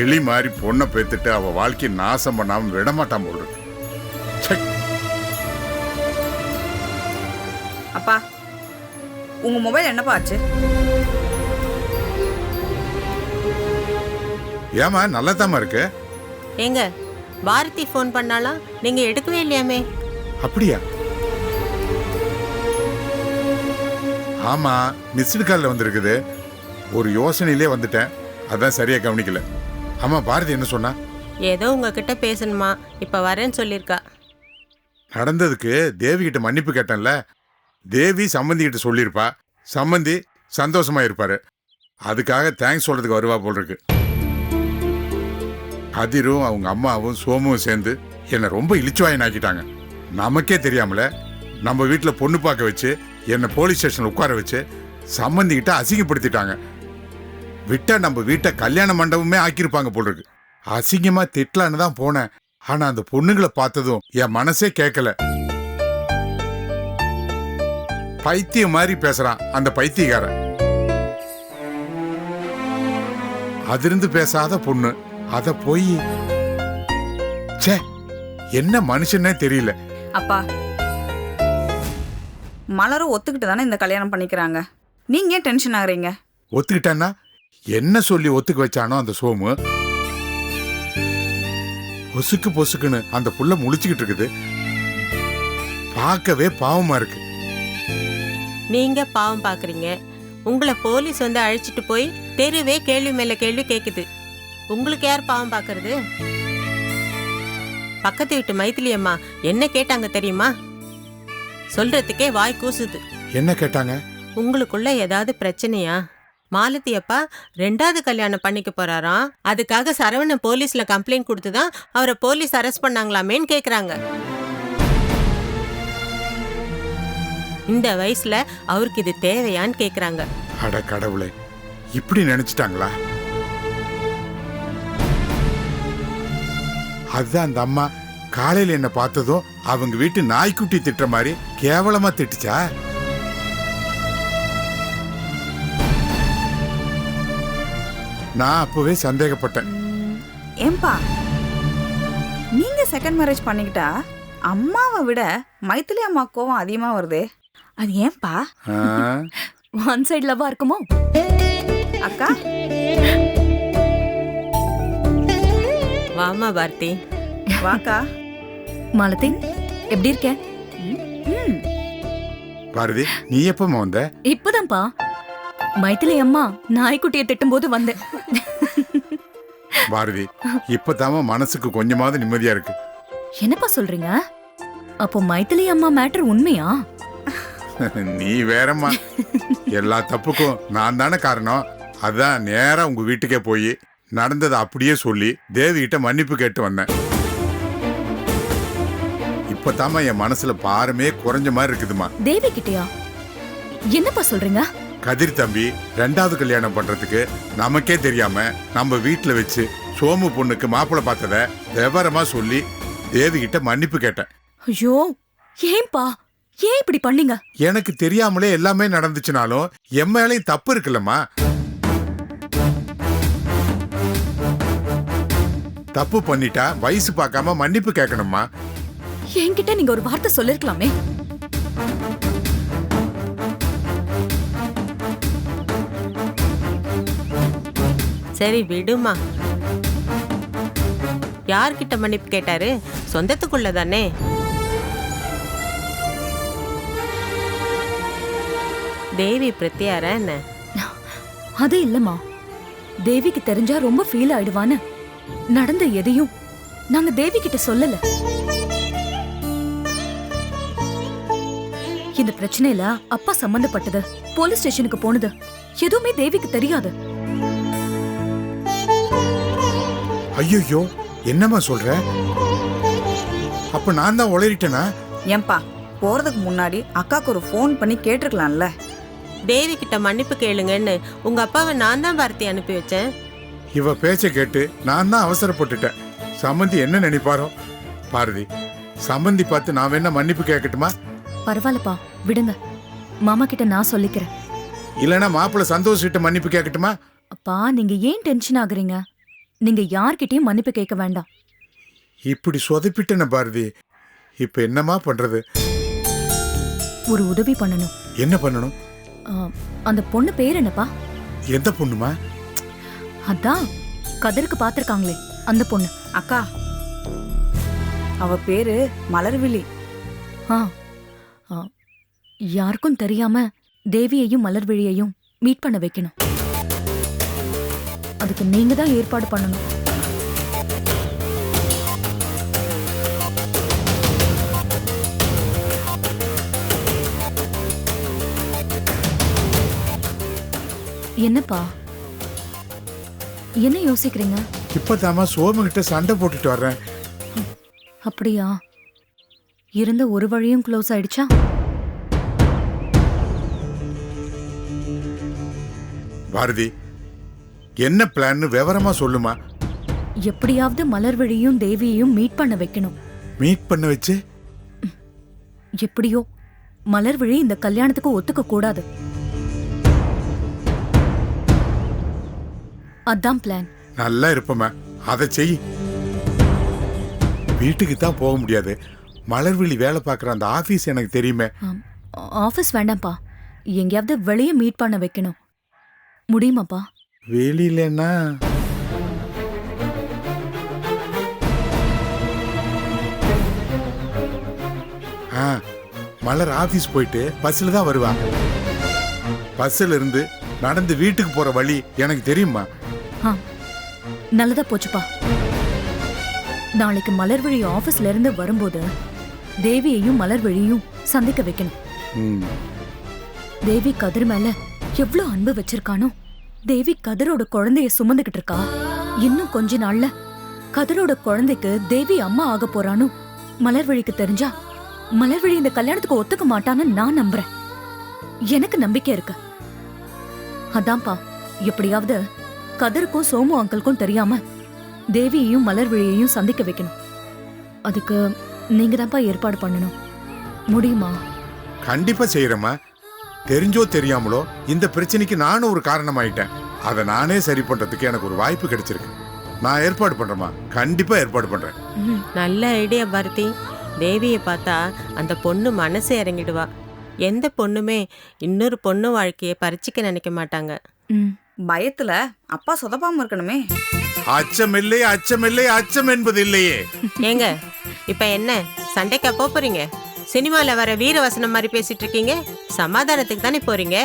கிளி மாதிரி பொண்ணை பேத்துட்டு அவ வாழ்க்கையை நாசம் பண்ணாம விட மாட்டான் போல் இருக்கு. அப்பா உங்க மொபைல் என்னப்பா ஆச்சு? ஏமா நல்லதாம்மா இருக்கு? ஏங்க பாரதி ஃபோன் பண்ணாலாம் நீங்க எடுக்கவே இல்லையாமே? அப்படியா? ஆமா மிஸ்டு கால்ல வந்திருக்குது. ஒரு யோசனையிலே வந்துட்டேன். அதான் சரியா கவனிக்கல. ஆமா பாரதி என்ன சொன்னா? ஏதோ உங்ககிட்ட பேசணுமா? இப்ப வரேன்னு சொல்லியிருக்கா நடந்ததுக்கு தேவி கிட்ட மன்னிப்பு கேட்டேன்ல. தேவி சம்மந்தி கிட்ட சொல்லியிருப்பா சம்மந்தி சந்தோஷமா இருப்பாரு. அதுக்காக தேங்க்ஸ் சொல்றதுக்கு வருவா போல் இருக்கு. கதிரும் அவங்க அம்மாவும் சோமும் சேர்ந்து என்னை ரொம்ப இழிச்சுவாயன் ஆக்கிட்டாங்க. நமக்கே தெரியாமல நம்ம வீட்டில் பொண்ணு பார்க்க வச்சு என்னை போலீஸ் ஸ்டேஷன்ல உட்கார வச்சு சம்மந்தி கிட்ட அசிங்கப்படுத்திட்டாங்க. விட்டா நம்ம வீட்டை கல்யாண மண்டபமே ஆக்கியிருப்பாங்க போல் இருக்கு அசிங்கமா திட்டலான்னு தான் போனேன். ஆனா அந்த பொண்ணுங்களை பார்த்ததும் என் மனசே கேட்கல பைத்தியம் மாதிரி பேசுறான் அந்த பைத்தியக்காரன். அதிருந்து பேசாத பொண்ணு. அத போய் ச்சே என்ன மனுஷனே தெரியல. அப்பா மலரும் ஒத்துக்கிட்டு தானே இந்த கல்யாணம் பண்ணிக்கிறாங்க. நீங்க ஏன் டென்ஷன் ஆகுறீங்க? ஒத்துக்கிட்டான்னா என்ன சொல்லி ஒத்துக்க வச்சானோ அந்த சோமு? பொசுக்கு பொசுக்குன்னு அந்த புள்ள முழிச்சுக்கிட்டு இருக்குது. பார்க்கவே பாவமா இருக்கு. நீங்க பாவம் பாக்குறீங்க. உங்களை போலீஸ் வந்து அழைச்சிட்டு போய் தெருவே கேள்வி மேல கேள்வி கேக்குது. உங்களுக்கு யார் பாவம் பாக்குறது? பக்கத்து வீட்டு மைத்திலி அம்மா என்ன கேட்டாங்க தெரியுமா? சொல்றதுக்கே வாய் கூசுது. என்ன கேட்டாங்க? உங்களுக்குள்ள ஏதாவது பிரச்சனையா? மாலதி அப்பா ரெண்டாவது கல்யாணம் பண்ணிக்க போறாராம். அதுக்காக சரவணன் போலீஸ்ல கம்ப்ளைண்ட் கொடுத்து தான் அவரை போலீஸ் அரெஸ்ட் பண்ணாங்களாமேன்னு கேக்குறாங்க. இந்த வயசுல அவருக்கு இது தேவையான்னு கேக்குறாங்க. அட கடவுளே இப்படி நினைச்சிட்டாங்களா? அதுதான் அந்த அம்மா காலையில என்ன பார்த்ததும் அவங்க வீட்டு நாய்க்குட்டி திட்டுற மாதிரி கேவலமா திட்டுச்சா? நான் அப்பவே சந்தேகப்பட்டேன். ம், ஏன்பா நீங்க செகண்ட் மேரேஜ் பண்ணிக்கிட்டா அம்மாவை விட மைத்திலி அம்மா கோவம் அதிகமா வருதே. அது ஏன்பா ஒன் சைடு லவ்வா இருக்குமோ? அக்கா? வாமா பாரதி வாக்கா. மாலதி எப்படி இருக்க? ம். பாரதி நீ எப்பமா வந்த? இப்பதான்ப்பா. மைத்திலி அம்மா நாய்க்குட்டியை திட்டும் போது வந்தேன். பாரதி இப்பதாம மனசுக்கு கொஞ்சமாவது நிம்மதியா இருக்கு. என்னப்பா சொல்றீங்க? அப்போ மைத்திலி அம்மா மேட்டர் உண்மையா? நீ வேறம்மா. எல்லா தப்புக்கும் நான் தானே காரணம். அதான் நேரா உங்க வீட்டுக்கே போய் நடந்ததை அப்படியே சொல்லி தேவிகிட்ட மன்னிப்பு கேட்டு வந்தேன். இப்பதாம்மா என் மனசுல பாரமே குறைஞ்ச மாதிரி இருக்குதுமா தேவி கிட்டயா என்னப்பா சொல்றீங்க? கதிர் தம்பி ரெண்டாவது கல்யாணம் பண்றதுக்கு நமக்கே தெரியாம நம்ம வீட்டுல வச்சு சோமு பொண்ணுக்கு மாப்பிள்ளை பார்த்தத விவரமா சொல்லி தேவிகிட்ட மன்னிப்பு கேட்டேன். ஐயோ ஏன்பா? ஏன் இப்படி பண்ணீங்க? எனக்கு தெரியாமலே எல்லாமே நடந்துச்சுனாலும் என் மேலேயும் தப்பு இருக்குல்லம்மா. தப்பு பண்ணிட்டா வயசு பார்க்காம மன்னிப்பு கேட்கணுமா என்கிட்ட நீங்க ஒரு வார்த்தை சொல்லிருக்கலாமே. சரி விடுமா. யார்கிட்ட மன்னிப்பு கேட்டாரு? சொந்தத்துக்குள்ள தானே தேவி பிரத்யாரா என்ன? அது இல்லம்மா. தேவிக்கு தெரிஞ்சா ரொம்ப ஃபீல் ஆயிடுவான்னு. நடந்த எதையும் நாங்க தேவி கிட்ட சொல்லல. இந்த பிரச்சனையில அப்பா சம்பந்தப்பட்டது போலீஸ் ஸ்டேஷனுக்கு போனது எதுவுமே தேவிக்கு தெரியாது. ஐயோ என்னம்மா சொல்ற? அப்ப நான் தான் உளறிட்டேனா? ஏன்பா போறதுக்கு முன்னாடி அக்காக்கு ஒரு ஃபோன் பண்ணி கேட்டிருக்கலாம்ல. தேவி கிட்ட மன்னிப்பு கேளுங்கன்னு உங்க அப்பாவை நான் தான் பாரதி அனுப்பி வச்சேன். இவ பேச்ச கேட்டு நான் தான் அவசரப்பட்டுட்டேன். சம்மந்தி என்ன நினைப்பாரோ? பாரதி சம்மந்தி பார்த்து நான் வேணா மன்னிப்பு கேட்கட்டுமா? பரவாயில்லப்பா விடுங்க. மாமா கிட்ட நான் சொல்லிக்கிறேன். இல்லைன்னா மாப்பிள்ளை சந்தோஷ் கிட்ட மன்னிப்பு கேட்கட்டுமா? அப்பா நீங்க ஏன் டென்ஷன் ஆகுறீங்க? நீங்க யார்கிட்டயும் மன்னிப்பு கேட்க வேண்டாம். இப்படி சொதப்பிட்டன பாரதி. இப்ப என்னமா பண்றது? ஒரு உதவி பண்ணணும். என்ன பண்ணணும்? ஆ, அந்த பொண்ணு பேர் என்னப்பா? எந்த பொண்ணுமா? அதான் கதருக்கு பாத்திருக்காங்களே அந்த பொண்ணு. அக்கா அவ பேரு மலர்விழி. ஆ ஆ, யாருக்கும் தெரியாம தேவியையும் மலர்விழியையும் மீட் பண்ண வைக்கணும். அதுக்கு நீங்க தான் ஏற்பாடு பண்ணணும். என்னப்பா? என்ன யோசிக்கிறீங்க? இப்பதாம்மா சோமு கிட்ட சண்டை போட்டுட்டு வர்றேன். அப்படியா? இருந்த ஒரு வழியும் க்ளோஸ் ஆயிடுச்சா? பாரதி என்ன பிளான்னு விவரமா சொல்லுமா? எப்படியாவது மலர்விழியும் தேவியையும் மீட் பண்ண வைக்கணும். மீட் பண்ண வச்சு? எப்படியோ மலர்விழி இந்த கல்யாணத்துக்கு ஒத்துக்க கூடாது. அதான் பிளான் நல்லா இருப்பமா? அதை செய். வீட்டுக்கு தான் போக முடியாது. மலர்விழி வேலை பார்க்குற அந்த ஆபீஸ் எனக்கு தெரியுமே. ஆம், ஆபீஸ் வேண்டாம்ப்பா. எங்கேயாவது வெளியே மீட் பண்ண வைக்கணும். முடியுமாப்பா? வெளியிலன்னா? ஆ மலர் ஆபீஸ் போயிட்டு பஸ்ல தான் வருவா பஸ்ல இருந்து நடந்து வீட்டுக்கு போற வழி எனக்கு தெரியுமா? ஆ நல்லதா போச்சுப்பா. நாளைக்கு மலர்விழி ஆபீஸ்ல இருந்து வரும்போது தேவியையும் மலர்விழியும் சந்திக்க வைக்கணும். ம். தேவி கதிர் மேல எவ்ளோ அன்பு வச்சிருக்கானோ. தேவி கதிரோட குழந்தைய சுமந்துகிட்டு இருக்கா? இன்னும் கொஞ்ச நாள்ல கதிரோட குழந்தைக்கு தேவி அம்மா ஆக போறானோ? மலர்வழிக்கு தெரிஞ்சா? மலர்வழி இந்த கல்யாணத்துக்கு ஒத்துக்க மாட்டான்னு நான் நம்புறேன். எனக்கு நம்பிக்கை இருக்கு. அதான்ப்பா எப்படியாவது கதிருக்கும் சோமு அங்கிள்க்கும் தெரியாம தேவியையும் மலர்விழியையும் சந்திக்க வைக்கணும். அதுக்கு நீங்க தான்ப்பா ஏற்பாடு பண்ணணும். முடியுமா? கண்டிப்பா செய்யறேம்மா தெரிஞ்சோ தெரியாமலோ இந்த பிரச்சனைக்கு நானும் ஒரு காரணமாயிட்டேன். அதை நானே சரி பண்றதுக்கு எனக்கு ஒரு வாய்ப்பு கிடைச்சிருக்கு. நான் ஏற்பாடு பண்றேம்மா. கண்டிப்பா ஏற்பாடு பண்றேன். நல்ல ஐடியா பாரதி. தேவியை பார்த்தா அந்த பொண்ணு மனசு இறங்கிடுவா. எந்த பொண்ணுமே இன்னொரு பொண்ணு வாழ்க்கையை பறிச்சுக்க நினைக்க மாட்டாங்க. பயத்துல அப்பா சொதப்பாம இருக்கணுமே. அச்சமில்லை அச்சமில்லை அச்சம் என்பது இல்லையே. ஏங்க இப்ப என்ன? சண்டைக்கா போறீங்க? சினிமால வர வீரவசனம் மாதிரி பேசிட்டு இருக்கீங்க சமாதானத்துக்கு தானே போறீங்க?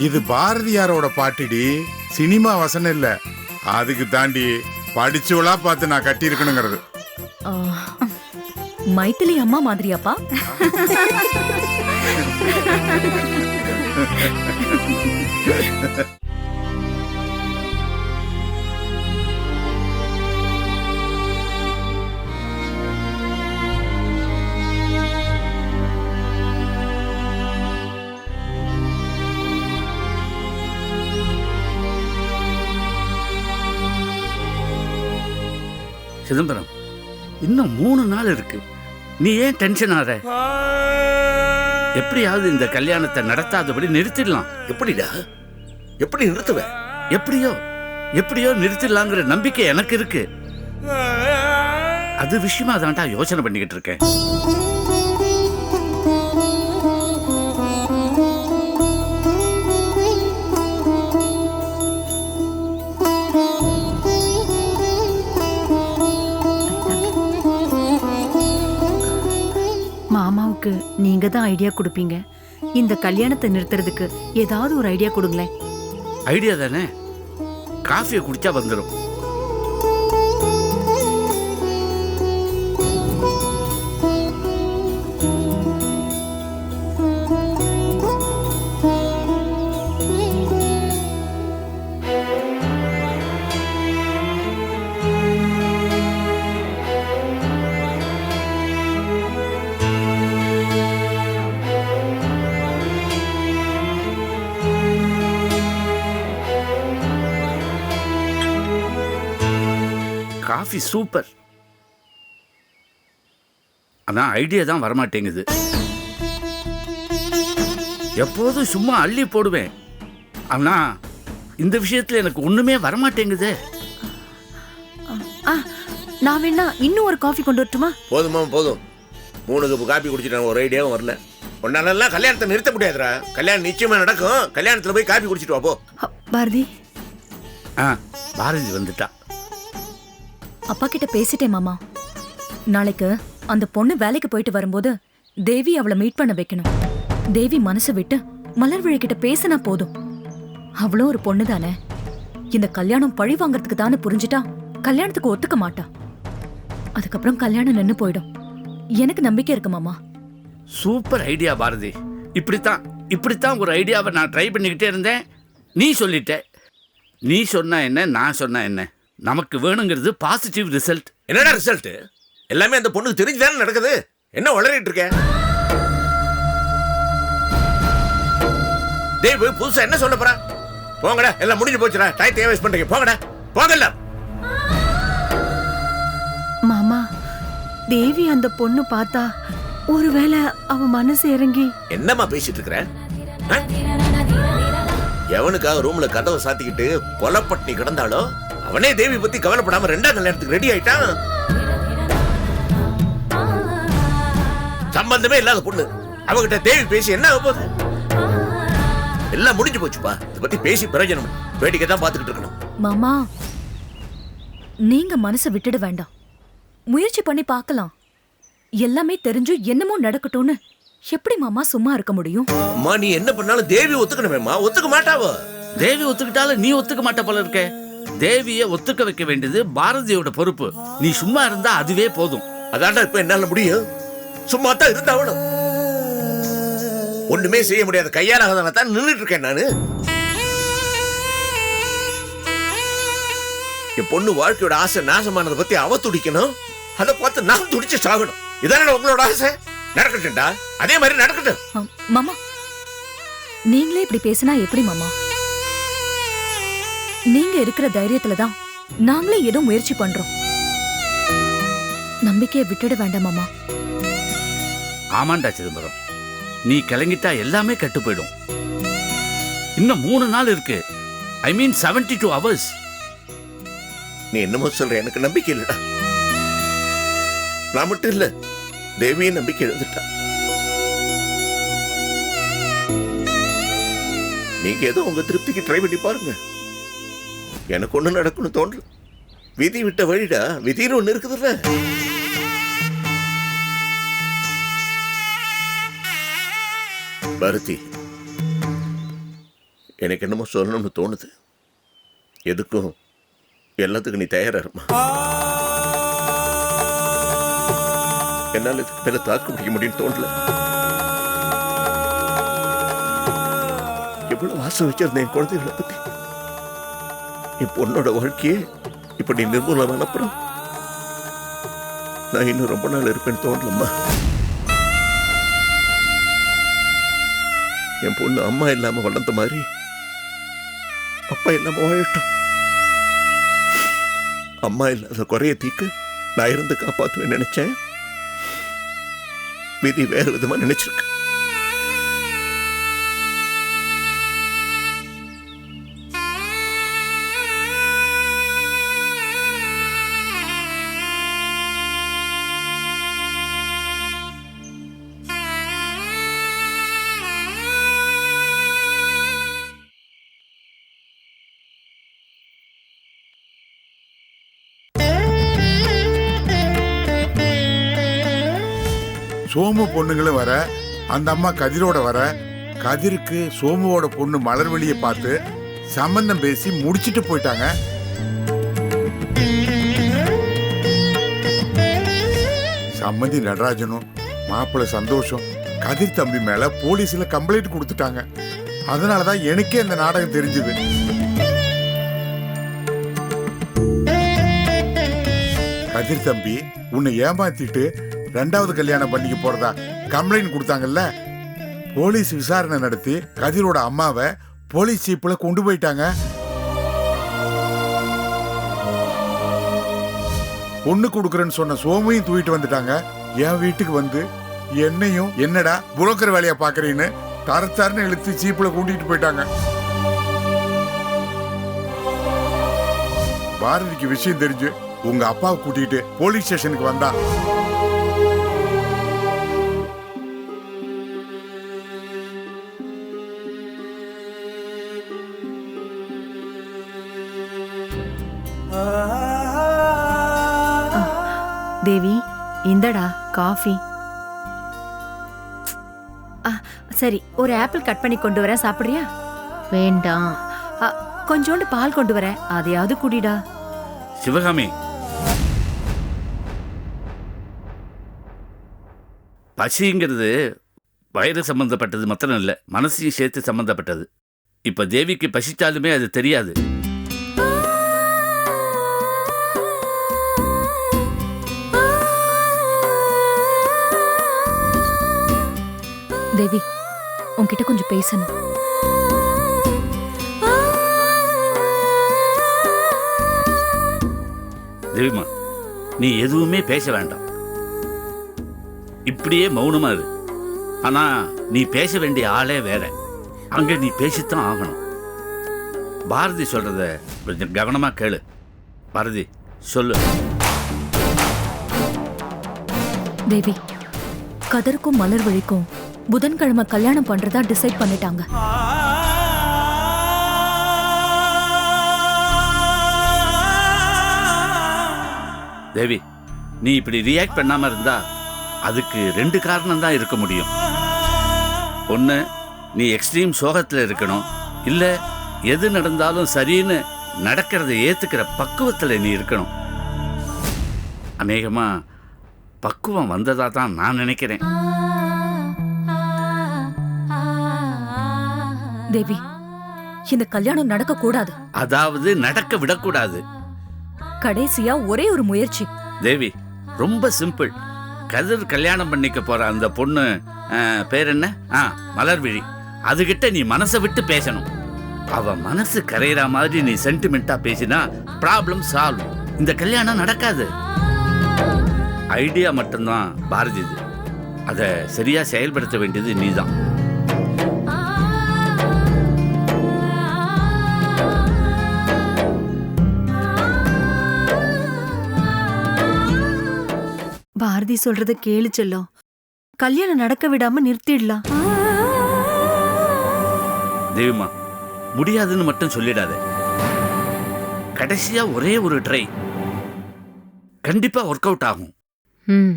இது பாரதியாரோட பாட்டுடி. சினிமா வசனம் இல்ல. அதுக்கு தாண்டி படிச்சவளா பார்த்து நான் கட்டி இருக்கணுங்கிறது ஆ, மைதிலி அம்மா மாதிரியாப்பா? சிதம்பரம் இன்னும் மூணு நாள் இருக்கு. நீ ஏன் டென்ஷன் ஆற எப்படியாவது இந்த கல்யாணத்தை நடத்தாதபடி நிறுத்திடலாம். எப்படிடா? எப்படி நிறுத்துவ? எப்படியோ எப்படியோ நிறுத்திடலாங்கிற நம்பிக்கை எனக்கு இருக்கு. அது விஷயமா தான்டா யோசனை பண்ணிக்கிட்டு இருக்கேன். மாமாவுக்கு நீங்க தான் ஐடியா கொடுப்பீங்க. இந்த கல்யாணத்தை நிறுத்துறதுக்கு ஏதாவது ஒரு ஐடியா கொடுங்களேன். ஐடியா தானே? காஃபியை குடிச்சா வந்துடும் காஃபி சூப்பர். ஆனா ஐடியா தான் வரமாட்டேங்குது. எப்போதும் சும்மா அள்ளி போடுவேன். ஆனா இந்த விஷயத்துல எனக்கு ஒண்ணுமே வரமாட்டேங்குதே. ஆ நான் வேணா இன்னும் ஒரு காஃபி கொண்டு வரட்டுமா? போதுமா போதும். மூணு கப்பு காப்பி குடிச்சிட்டு ஒரு ஐடியாவும் வரல. உன்னாலெல்லாம் கல்யாணத்தை நிறுத்த முடியாதுடா. கல்யாணம் நிச்சயமா நடக்கும். கல்யாணத்துல போய் காப்பி குடிச்சிட்டு வா போ. பாரதி. ஆ பாரதி வந்துட்டா. அப்பா கிட்ட பேசிட்டேன் மாமா. நாளைக்கு அந்த பொண்ணு வேலைக்கு போயிட்டு வரும்போது தேவி அவளை மீட் பண்ண வைக்கணும். தேவி மனசு விட்டு மலர்விழி கிட்ட பேசினா போதும். அவளும் ஒரு பொண்ணு தானே. இந்த கல்யாணம் பழி வாங்குறதுக்கு தானே புரிஞ்சுட்டா? கல்யாணத்துக்கு ஒத்துக்க மாட்டா. அதுக்கப்புறம் கல்யாணம் நின்று போயிடும். எனக்கு நம்பிக்கை இருக்கு மாமா. Super idea Bharathi. இப்படித்தான் இப்படித்தான் ஒரு ஐடியாவை நான் ட்ரை பண்ணிக்கிட்டே இருந்தேன். நீ சொல்லிட்ட. நீ சொன்னா என்ன நான் சொன்னா என்ன? நமக்கு வேணுங்கிறது பாசிட்டிவ் ரிசல்ட் என்னடா ரிசல்ட் எல்லாமே அந்த பொண்ணுக்கு தெரிஞ்சுதானே நடக்குது. என்ன வளரிட்டு இருக்க? தேவ் புதுசா என்ன சொல்ல போறா? போங்கடா எல்லாம் முடிஞ்சு போச்சுடா. டயத்தை வேஸ்ட் பண்றீங்க. போங்கடா. போங்கல்ல. மாமா தேவி அந்த பொண்ணு பார்த்தா ஒருவேளை அவ மனசு இறங்கி என்னம்மா பேசிட்டு இருக்கிற? எவனுக்காக ரூம்ல கதவை சாத்திக்கிட்டு கொலப்பட்டினி கிடந்தாலோ அவனே தேவி பத்தி கவலைப்படாம ரெண்டாம் கல்யாணத்துக்கு ரெடி ஆயிட்டான். சம்பந்தமே இல்லாத பொண்ணு. அவகிட்ட தேவி பேசி என்ன ஆகப் போகுது? எல்லாம் முடிஞ்சு போச்சுப்பா. இதை பத்தி பேசி பிரயோஜனம். வேடிக்கை தான் பார்த்துக்கிட்டு இருக்கணும். மாமா நீங்க மனசை விட்டுட வேண்டாம். முயற்சி பண்ணி பார்க்கலாம். எல்லாமே தெரிஞ்சு என்னமோ நடக்கட்டும்னு எப்படி மாமா சும்மா இருக்க முடியும்? அம்மா நீ என்ன பண்ணாலும் தேவி ஒத்துக்கணுமேம்மா. ஒத்துக்க மாட்டாவோ? தேவி ஒத்துக்கிட்டாலும் நீ ஒத்துக்க மாட்ட போல இருக்க. தேவியை ஒத்துக்க வைக்க வேண்டியது பாரதியோட பொறுப்பு. நீ சும்மா இருந்தா அதுவே போதும். அதான்டா இப்ப என்னால முடியும்? சும்மா தான் இருந்தாவணும் ஒண்ணுமே செய்ய முடியாத கையாலாக தான் நின்றுட்டு இருக்கேன் நானு. என் பொண்ணு வாழ்க்கையோட ஆசை நாசமானதை பத்தி அவ துடிக்கணும். அதை பார்த்து நான் துடிச்சு சாகணும் இதானே உங்களோட ஆசை? நடக்கட்டும்டா. அதே மாதிரி நடக்கட்டும். மாமா. நீங்களே இப்படி பேசினா எப்படி மாமா? நீங்க இருக்கிற தைரியத்துல தான் நாங்களே ஏதோ முயற்சி பண்றோம். நம்பிக்கையை விட்டுட வேண்டாம் மாமா. ஆமாண்டா சிதம்பரம். நீ கிளங்கிட்டா எல்லாமே கெட்டு போயிடும். இன்னும் மூணு நாள் இருக்கு. ஐ மீன் 72 டூ ஹவர்ஸ் நீ என்னமோ சொல்ற எனக்கு நம்பிக்கை இல்லடா. நான் மட்டும் இல்ல தேவியும் நம்பிக்கை எழுந்துட்டா நீங்க ஏதோ உங்க திருப்திக்கு ட்ரை பண்ணி பாருங்க. எனக்கு ஒண்ணு நடக்கணும் தோன்று விதி விட்ட வழிடா விதின்னு ஒன்று இருக்குதுல்ல. பாரதி எனக்கு என்னமோ சொல்லணும்னு தோணுது. எதுக்கும் எல்லாத்துக்கும் நீ தயாரா இருமா. என்னால இதுக்கு மேலே தாக்கு பிடிக்க முடியும்னு தோணல எவ்வளோ வாசம் வச்சிருந்தேன் என் குழந்தைகளை என் பொண்ணோட வாழ்க்கையே இப்படி நீ நிர்மூலம் அனுப்புறோம் நான் இன்னும் ரொம்ப நாள் இருப்பேன்னு தோணலம்மா. என் பொண்ணு அம்மா இல்லாம வளர்ந்த மாதிரி அப்பா இல்லாம வாழட்டும். அம்மா இல்லாத குறைய தீக்கு நான் இருந்து காப்பாற்றுவேன் நினைச்சேன். விதி வேற விதமா நினைச்சிருக்கேன் சோமு பொண்ணுங்களும் வர அந்த அம்மா கதிரோட வர கதிருக்கு சோமுவோட பொண்ணு மலர்வெளியை பார்த்து சம்பந்தம் பேசி முடிச்சிட்டு போயிட்டாங்க. சம்மந்தி நடராஜனும் மாப்பிள்ளை சந்தோஷம் கதிர் தம்பி மேல போலீஸ்ல கம்ப்ளைண்ட் கொடுத்துட்டாங்க. அதனாலதான் எனக்கே இந்த நாடகம் தெரிஞ்சது. கதிர் தம்பி உன்னை ஏமாத்திட்டு ரெண்டாவது கல்யாணம் பண்ணிக்க போறதா கம்ப்ளைண்ட் கொடுத்தாங்கல்ல? போலீஸ் விசாரணை நடத்தி கதிரோட அம்மாவை போலீஸ் ஜீப்ல கொண்டு போயிட்டாங்க. பொண்ணு கொடுக்குறேன்னு சொன்ன சோமையும் தூக்கிட்டு வந்துட்டாங்க. என் வீட்டுக்கு வந்து என்னையும் என்னடா புரோக்கர் வேலையை பாக்குறீன்னு தரத்தாருன்னு இழுத்து ஜீப்ல கூட்டிட்டு போயிட்டாங்க. பாரதிக்கு விஷயம் தெரிஞ்சு உங்க அப்பாவை கூட்டிட்டு போலீஸ் ஸ்டேஷனுக்கு வந்தா. இந்தடா காஃபி. ஆ, சரி ஒரு ஆப்பிள் கட் பண்ணி கொண்டு வரேன் சாப்பிடுறியா? வேண்டாம். ஆ, கொஞ்சோண்டு பால் கொண்டு வரேன் அதையாவது குடிடா. சிவகாமி. பசிங்கிறது வயிறு சம்பந்தப்பட்டது மாத்திரம் இல்லை மனசையும் சேர்த்து சம்பந்தப்பட்டது. இப்போ தேவிக்கு பசிச்சாலுமே அது தெரியாது. தேவி உன்கிட்ட கொஞ்சம் பேசணும். தேவிமா நீ எதுவுமே பேச வேண்டாம். இப்படியே மௌனமா இரு. ஆனா நீ பேச வேண்டிய ஆளே வேற. அங்க நீ பேசித்தான் ஆகணும். பாரதி சொல்றத கொஞ்சம் கவனமா கேளு. பாரதி சொல்லு. தேவி கதருக்கும் மலர் வழிக்கும் புதன்கிழமை கல்யாணம் பண்றதா டிசைட் பண்ணிட்டாங்க. தேவி நீ இப்படி ரியாக்ட் பண்ணாம இருந்தா அதுக்கு ரெண்டு காரணம் தான் இருக்க முடியும். ஒன்று நீ எக்ஸ்ட்ரீம் சோகத்தில் இருக்கணும். இல்லை எது நடந்தாலும் சரின்னு நடக்கிறத ஏற்றுக்கிற பக்குவத்தில் நீ இருக்கணும். அநேகமாக பக்குவம் வந்ததாக தான் நான் நினைக்கிறேன். தேவி இந்த கல்யாணம் நடக்க கூடாது அதாவது நடக்க விடக்கூடாது. கடைசியா ஒரே ஒரு முயற்சி. தேவி ரொம்ப சிம்பிள். கதிர் கல்யாணம் பண்ணிக்க போற அந்த பொண்ணு அஹ், பேர் என்ன? ஆ மலர்விழி. அதுகிட்ட நீ மனசை விட்டு பேசணும். அவ மனசு கரையிற மாதிரி நீ சென்டிமெண்டா பேசினா ப்ராப்ளம் சால்வ் இந்த கல்யாணம் நடக்காது. ஐடியா மட்டும்தான் பாரதி இது அதை சரியா செயல்படுத்த வேண்டியது நீதான். பாரதி சொல்றத கேளு செல்லம். கல்யாணம் நடக்க விடாம நிறுத்திடலாம். தேவிமா முடியாதுன்னு மட்டும் சொல்லிடாத. கடைசியா ஒரே ஒரு ட்ரை கண்டிப்பா ஒர்க் அவுட் ஆகும். ம்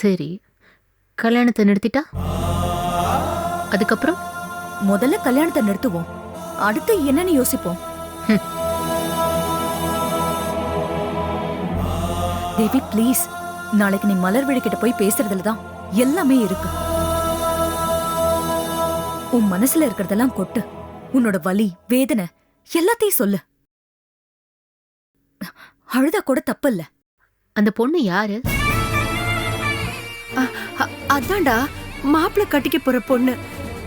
சரி. கல்யாணத்தை நிறுத்திட்டா? அதுக்கப்புறம்? முதல்ல கல்யாணத்தை நிறுத்துவோம். அடுத்து என்னன்னு யோசிப்போம். தேவி ப்ளீஸ் நாளைக்கு நீ மலர் கிட்ட போய் பேசுறதுல தான் எல்லாமே இருக்கு. உன் மனசுல இருக்கிறதெல்லாம் கொட்டு. உன்னோட வலி வேதனை எல்லாத்தையும் சொல்லு. அழுதா கூட தப்பு இல்ல அந்த பொண்ணு யாரு? அதான்டா மாப்பிள்ளை கட்டிக்க போற பொண்ணு.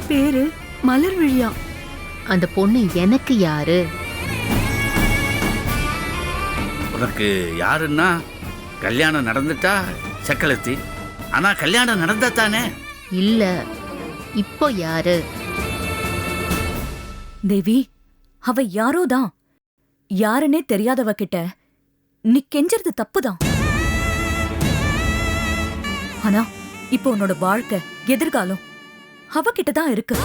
பேரு மலர் விழியா. அந்த பொண்ணு எனக்கு யாரு? உனக்கு யாருன்னா கல்யாணம் நடந்துட்டா சக்கலத்தி. ஆனா கல்யாணம் நடந்தா தானே? இல்ல இப்போ யாரு? தேவி அவ யாரோ தான். யாருன்னே தெரியாதவ கிட்ட நீ கெஞ்சறது தப்புதான். ஆனா இப்போ உன்னோட வாழ்க்கை எதிர்காலம் அவகிட்ட தான் இருக்கு.